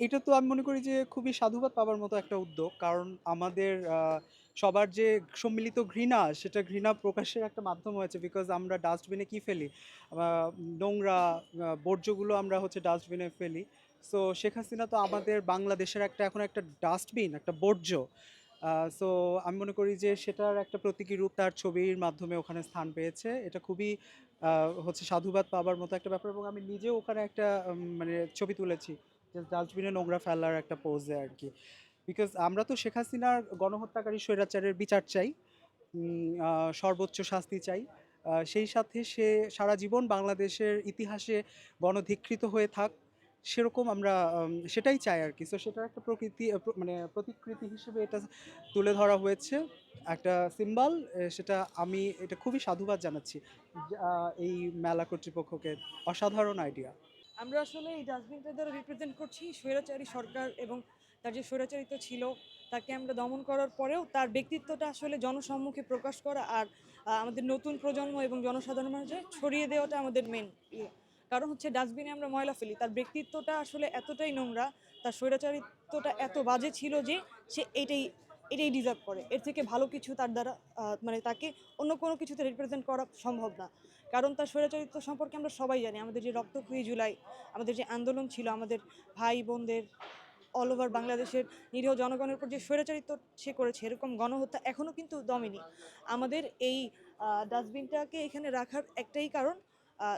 এটা তো আমি মনে করি যে খুবই সাধুবাদ পাবার মতো একটা উদ্যোগ। কারণ আমাদের সবার যে সম্মিলিত ঘৃণা, সেটা ঘৃণা প্রকাশের একটা মাধ্যম হয়েছে বিকজ আমরা ডাস্টবিনে কি ফেলি? নোংরা বর্জ্যগুলো আমরা হচ্ছে ডাস্টবিনে ফেলি। সো শেখ হাসিনা তো আমাদের বাংলাদেশের একটা, এখন একটা ডাস্টবিন একটা বর্জ্য। সো আমি মনে করি যে সেটার একটা প্রতীকী রূপ তার ছবির মাধ্যমে ওখানে স্থান পেয়েছে। এটা খুবই হচ্ছে সাধুবাদ পাবার মতো একটা ব্যাপার এবং আমি নিজেও ওখানে একটা মানে ছবি তুলেছি। ডাস্টবিনে নোংরা ফেলার একটা পোজে আর কি। বিকজ আমরা তো শেখ হাসিনার গণহত্যাকারী স্বৈরাচারের বিচার চাই সর্বোচ্চ শাস্তি চাই। সেই সাথে সে সারা জীবন বাংলাদেশের ইতিহাসে গণধিকৃত হয়ে থাক, সেরকম আমরা সেটাই চাই আর কি। সো সেটার একটা প্রকৃতি মানে প্রতিকৃতি হিসেবে এটা তুলে ধরা হয়েছে। একটা সিম্বল সেটা আমি, এটা খুবই সাধুবাদ জানাচ্ছি। এই মেলা কর্তৃপক্ষকে, অসাধারণ আইডিয়া আমরা আসলে এই ডাস্টবিনটা দ্বারা রিপ্রেজেন্ট করছি স্বৈরাচারী সরকার এবং তার যে স্বৈরাচারিত ছিল, তাকে আমরা দমন করার পরেও তার ব্যক্তিত্বটা আসলে জনসম্মুখে প্রকাশ করা আর আমাদের নতুন প্রজন্ম এবং জনসাধারণ মাঝে ছড়িয়ে দেওয়াটা আমাদের মেন ইয়ে। কারণ হচ্ছে ডাস্টবিনে আমরা ময়লা ফেলি। তার ব্যক্তিত্বটা আসলে এতটাই নোংরা, তার স্বৈরাচারিত্বটা এত বাজে ছিল যে সে এটাই এটাই ডিজার্ভ করে। এর থেকে ভালো কিছু তার দ্বারা মানে তাকে অন্য কোনো কিছুতে রিপ্রেজেন্ট করা সম্ভব না। কারণ তার স্বৈরাচারিত্ব সম্পর্কে আমরা সবাই জানি। আমাদের যে রক্তক্ষয়ী জুলাই, আমাদের যে আন্দোলন ছিল, আমাদের ভাই বোনদের অল ওভার বাংলাদেশের নিরীহ জনগণের উপর যে স্বৈরাচারিত্ব সে করেছে, এরকম গণহত্যা এখনও কিন্তু দমেনি আমাদের এই ডাস্টবিনটাকে এখানে রাখার একটাই কারণ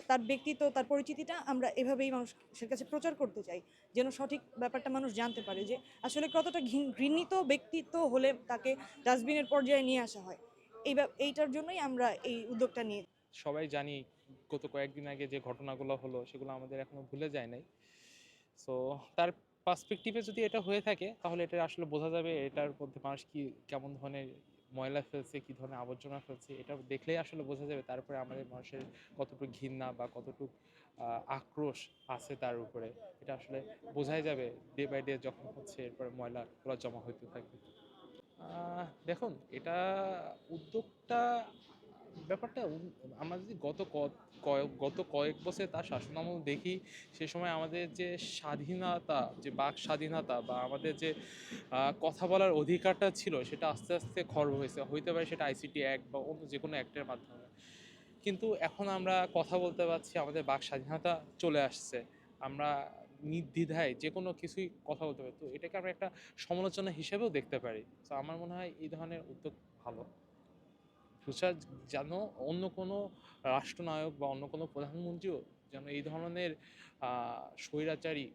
তার ব্যক্তিত্ব, তার পরিচিতিটা আমরা এভাবেই মানুষের কাছে প্রচার করতে চাই, যেন সঠিক ব্যাপারটা মানুষ জানতে পারে যে আসলে কতটা ঘৃণ- ঘৃণিত ব্যক্তিত্ব হলে তাকে ডাস্টবিনের পর্যায়ে নিয়ে আসা হয়। এই এইটার জন্যই আমরা এই উদ্যোগটা নিয়ে সবাই জানি গত কয়েকদিন আগে যে ঘটনাগুলো হলো, সেগুলো আমাদের এখনও ভুলে যায় নাই। সো তার পার্সপেক্টিভে যদি এটা হয়ে থাকে, তাহলে এটা আসলে বোঝা যাবে এটার মধ্যে মানুষ কি, কেমন ধরনের ময়লা ফেলছে, কী ধরনের আবর্জনা ফেলছে, এটা দেখলেই আসলে বোঝা যাবে তারপরে আমাদের মানুষের কতটুক ঘৃণা বা কতটুক আক্রোশ আছে তার উপরে। এটা আসলে বোঝাই যাবে ডে বাই ডে যখন হচ্ছে এরপরে ময়লাগুলো জমা হইতে থাকে দেখুন, এটা উদ্যোগটা ব্যাপারটা আমরা যদি গত কয়েক গত কয়েক বছর তার শাসনামল দেখি, সে সময় আমাদের যে স্বাধীনতা, যে বাক স্বাধীনতা বা আমাদের যে কথা বলার অধিকারটা ছিল, সেটা আস্তে আস্তে খর্ব হয়েছে। হইতে পারে সেটা আইসিটি অ্যাক্ট বা অন্য যে কোনো অ্যাক্টের মাধ্যমে। কিন্তু এখন আমরা কথা বলতে পারছি, আমাদের বাক স্বাধীনতা চলে আসছে। আমরা নির্দ্বিধায় যে কোনো কিছুই কথা বলতে পারি। তো এটাকে আমরা একটা সমালোচনা হিসেবেও দেখতে পারি। তো আমার মনে হয় এই ধরনের উদ্যোগ ভালো। ফিউচার যেন অন্য কোনো রাষ্ট্রনায়ক বা অন্য কোনো প্রধানমন্ত্রীও যেন এই ধরনের স্বৈরাচারী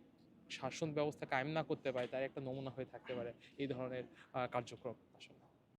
শাসন ব্যবস্থা কায়েম না করতে পারে, তার একটা নমুনা হয়ে থাকতে পারে এই ধরনের কার্যক্রম। আসলে